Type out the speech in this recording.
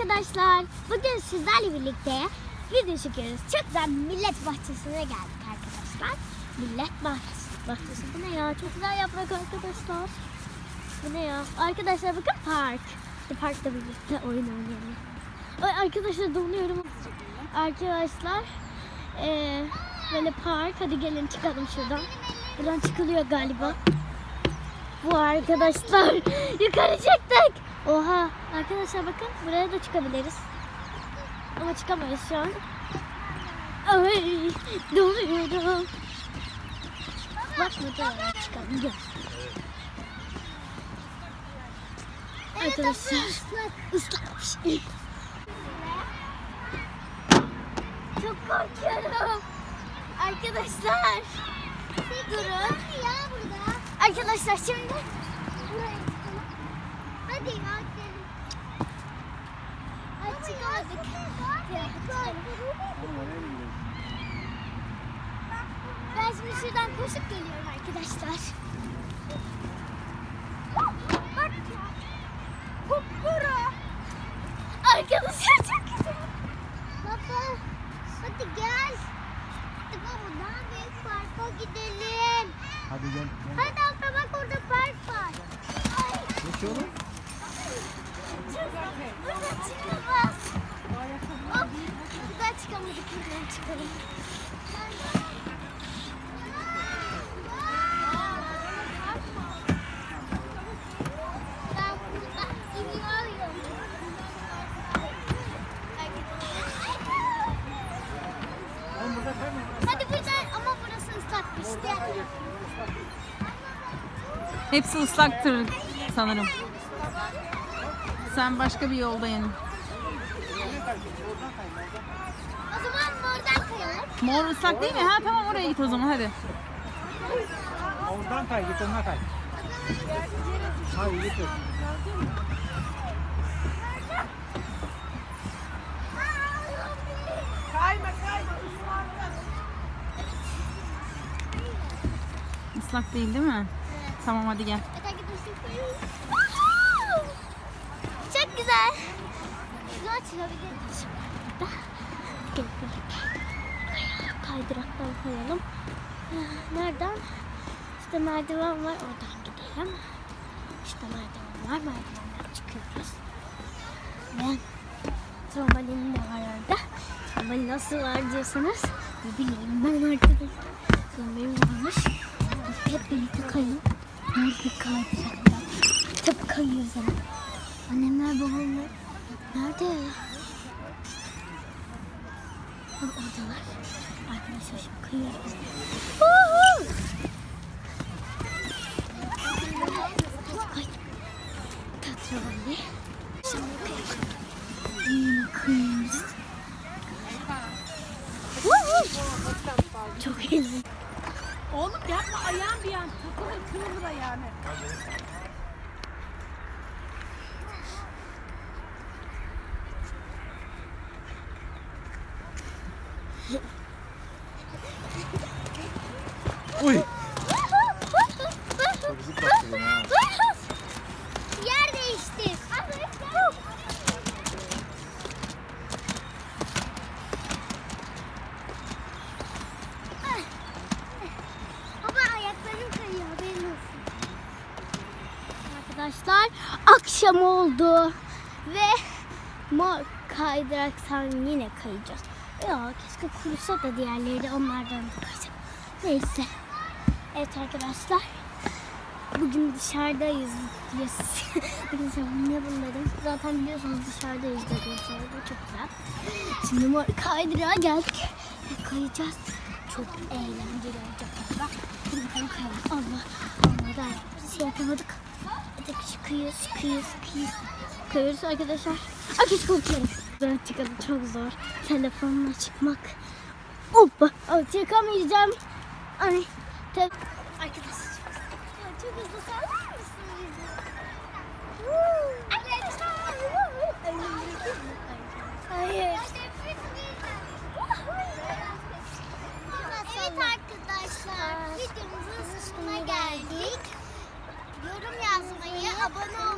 arkadaşlar. Bugün sizlerle birlikte video çekiyoruz. Çok güzel millet bahçesine geldik arkadaşlar. Millet bahçesi. Bahçesi bu ne ya? Çok güzel yaprak arkadaşlar. Bu ne ya? Arkadaşlar bakın park. İşte parkta birlikte oyun oynayalım. Ay arkadaşlar donuyorum. Arkadaşlar eee böyle park. Hadi gelin çıkalım şuradan. Buradan çıkılıyor galiba. Bu arkadaşlar yukarı çıktık. Arkadaşlar bakın buraya da çıkabiliriz. Ama çıkamayız şu an. Ay donuyorum. Bak burada çıkalım gel. Arkadaşlar ıslakmış. Çok korkuyorum. Arkadaşlar. Durun. Arkadaşlar şimdi. Hadi ya çıkamadık. Ben şimdi şuradan koşup geliyorum arkadaşlar. Bak. Kupkuru. Arkadaşlar çok güzel. Baba hadi gel. Hadi baba daha büyük parka gidelim. Hadi gel. gel. Hadi abla bak orada park var. Ay. Geç oğlum. Buradan çıkamaz. Hop. Buradan çıkamadık. Hadi. Hepsi ıslaktır sanırım. Sen başka bir yolda yani. O zaman oradan kayalım. Mor ıslak değil mi? Ha tamam oraya git o zaman hadi. Oradan kay git onunla kay. Hayır git. yok. Islak değil değil mi? Tamam hadi gel. Çok güzel. Güzel çıkabiliriz. Burada. Kaydıraktan koyalım. Ah, Nereden? İşte merdiven var. Oradan gidelim. İşte merdiven var. Merdivenden çıkıyoruz. Ve trambolin de var orada. Trambolin nasıl var diyorsanız ne bileyim ben arkadaşlar. Trambolin varmış. Biz hep birlikte kayın. Nerede kaydıraklar? Tabii kayıyoruz ama. Annemler babamlar nerede? Oradalar. Arkadaşlar şimdi. Woohoo! Çok eğlenceli. Oğlum yapma ayağın bir yan. Takılır kırılır ayağını. Uy. Çok zıplattın ha. Yer değiştir. Baba ayaklarım kayıyor haberin olsun. Arkadaşlar akşam oldu ve mor kaydıraktan yine kayacağız. Ya keşke kurusa da diğerleri de onlardan da. Neyse. Evet arkadaşlar. Bugün dışarıdayız. Yes. Arkadaşlar niye bunları? Zaten biliyorsunuz dışarıdayız dedim. Dışarıda çok güzel. Şimdi kaydırağa geldik. Kayacağız. Çok eğlenceli olacak galiba. Hadi bakalım kayalım. Allah. Allah da bir şey yapamadık. Hadi çıkıyoruz, çıkıyoruz, çıkıyoruz. Kayıyoruz arkadaşlar. Ay korkuyorum fotoğraf çıkalı çok zor. Telefonla çıkmak. Hoppa. Ay, çıkamayacağım. Ay. Te Arkadaşlar çok, çok hızlı sallar mısınız? Evet arkadaşlar videomuzun sonuna geldik. Yorum yazmayı, abone olmayı